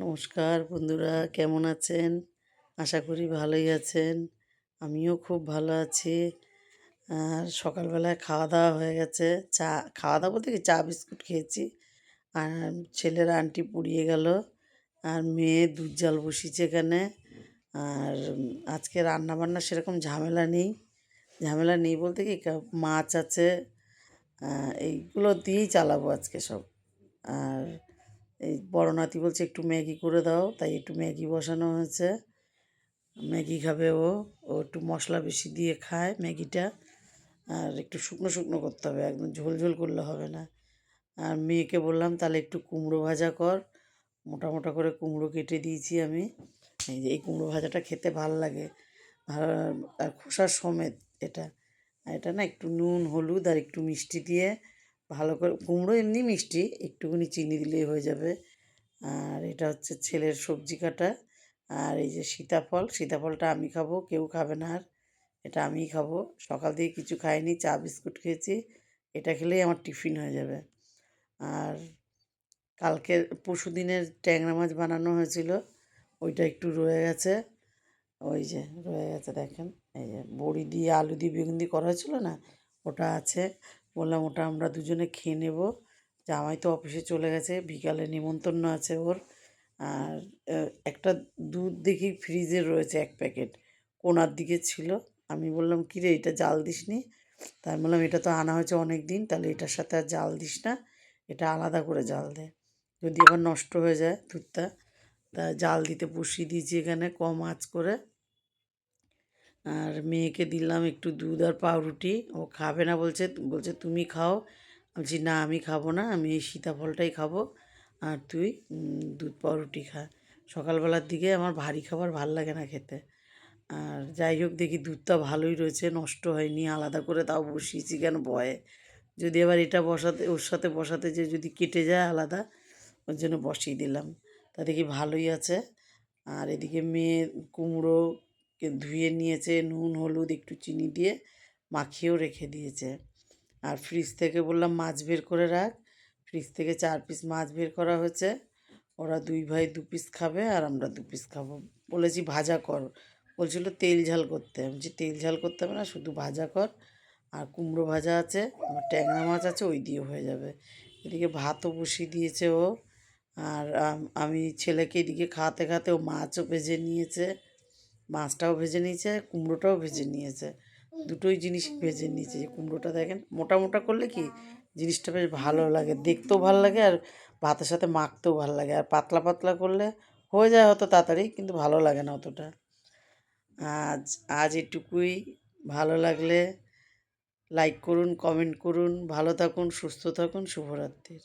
নমস্কার বন্ধুরা, কেমন আছেন? আশা করি ভালোই আছেন। আমিও খুব ভালো আছি। আর সকালবেলায় খাওয়া দাওয়া হয়ে গেছে। চা খাওয়া দাওয়া বলতে কি? চা বিস্কুট খেয়েছি। আর ছেলের আন্টি পুড়িয়ে গেল। আর মেয়ে দুধ জাল বসিয়েছে এখানে। আর আজকে রান্না বান্না সেরকম ঝামেলা নেই। ঝামেলা নেই বলতে কা- মাছ আছে। এইগুলো দিয়েই চালাবো আজকে সব। আর এই বড় নাতি বলছে, একটু ম্যাগি করে দাও। তাই একটু ম্যাগি বসানো হয়েছে। ম্যাগি খাবে ও। ও একটু মশলা বেশি দিয়ে খায় ম্যাগিটা। আর একটু শুকনো শুকনো করতে হবে, একদম ঝোল ঝোল করলে হবে না। আর মেয়েকে বললাম, তাহলে একটু কুমড়ো ভাজা কর। মোটা মোটা করে কুমড়ো কেটে দিয়েছি আমি। এই যে এই কুমড়ো ভাজাটা খেতে ভালো লাগে। আর খোসার সমেত এটা। এটা না একটু নুন, হলুদ আর একটু মিষ্টি দিয়ে ভালো করে কুমড়ো এমনি মিষ্টি একটুখানি চিনি দিলেই হয়ে যাবে। আর এটা হচ্ছে ছেলের সবজি কাটা। আর এই যে সীতাফল, সীতাফলটা আমি খাব, কেউ খাবে না আর। এটা আমিই খাব। সকাল থেকে কিছু খাইনি, চা, বিস্কুট খেয়েছি। এটা খেলেই আমার টিফিন হয়ে যাবে। আর কালকের পরশু দিনের ট্যাংরা মাছ বানানো হয়েছিল, ওইটা একটু রয়ে গেছে। ওই যে রয়ে গেছে, দেখেন। এই যে বড়ি দিয়ে আলু দিয়ে বেগুন দিয়ে করা হয়েছিল না, ওটা আছে। বললাম, ওটা আমরা দুজনে খেয়ে নেব। জামাই তো অফিসে চলে গেছে, বিকালে নিমন্ত্রণ আছে ওর। আর একটা দুধ দেখি ফ্রিজে রয়েছে এক প্যাকেট, কোনার দিকে ছিল। আমি বললাম, কী রে, এটা জাল দিসনি? তাই বললাম, এটা তো আনা হয়েছে অনেক দিন তাহলে এটার সাথে আর জাল দিস না, এটা আলাদা করে জাল দে। যদি আবার নষ্ট হয়ে যায় দুধটা, তা জাল দিতে বসিয়ে দিয়েছি এখানে কম আঁচ করে। আর মেয়েকে দিলাম একটু দুধ আর পাউরুটি। ও খাবে না বলছে বলছে, তুমি খাও। বলছি, না, আমি খাব না, আমি এই সীতাফলটাই খাব। আর তুই দুধ, পাউরুটি খা। সকালবেলার দিকে আমার ভারী খাবার ভালো লাগে না খেতে। আর যাই হোক, দেখি দুধটা ভালোই রয়েছে, নষ্ট হয়নি, আলাদা করে তাও বসিয়েছি কেন ভয়ে যদি আবার এটা বসাতে, ওর সাথে বসাতে যে যদি কেটে যায় আলাদা, ওর জন্য বসিয়ে দিলাম। তা দেখি ভালোই আছে। আর এদিকে মেয়ে কুমড়ো ধুয়ে নিয়েছে, নুন, হলুদ, একটু চিনি দিয়ে মাখিয়েও রেখে দিয়েছে। আর ফ্রিজ থেকে বললাম, মাছ বের করে রাখ। ফ্রিজ থেকে চার পিস মাছ বের করা হয়েছে। ওরা দুই ভাই দু পিস খাবে আর আমরা দু পিস খাব। বলেছি, ভাজা কর। বলছিল, তেল ঝাল করতে। আমি বলছি, তেল ঝাল করতে হবে না, শুধু ভাজা কর। আর কুমড়ো ভাজা আছে, আমার ট্যাংরা মাছ আছে, ওই দিয়ে হয়ে যাবে। এদিকে ভাতও বসিয়ে দিয়েছে ও। আর আমি ছেলেকে এদিকে খাওয়াতে খাওয়াতে ও মাছও ভেজে নিয়েছে। মাছটাও ভেজে নিয়েছে, কুমড়োটাও ভেজে নিয়েছে। দুটোই জিনিস ভেজে নিয়েছে। যে কুমড়োটা দেখেন মোটা মোটা করলে কি জিনিসটা বেশ ভালো লাগে, দেখতেও ভালো লাগে আর ভাতের সাথে মাখতেও ভালো লাগে। আর পাতলা পাতলা করলে হয়ে যায় হয়তো তাড়াতাড়ি, কিন্তু ভালো লাগে না অতটা। আজ আজ এটুকুই। ভালো লাগলে লাইক করুন কমেন্ট করুন। ভালো থাকুন, সুস্থ থাকুন। শুভরাত্রির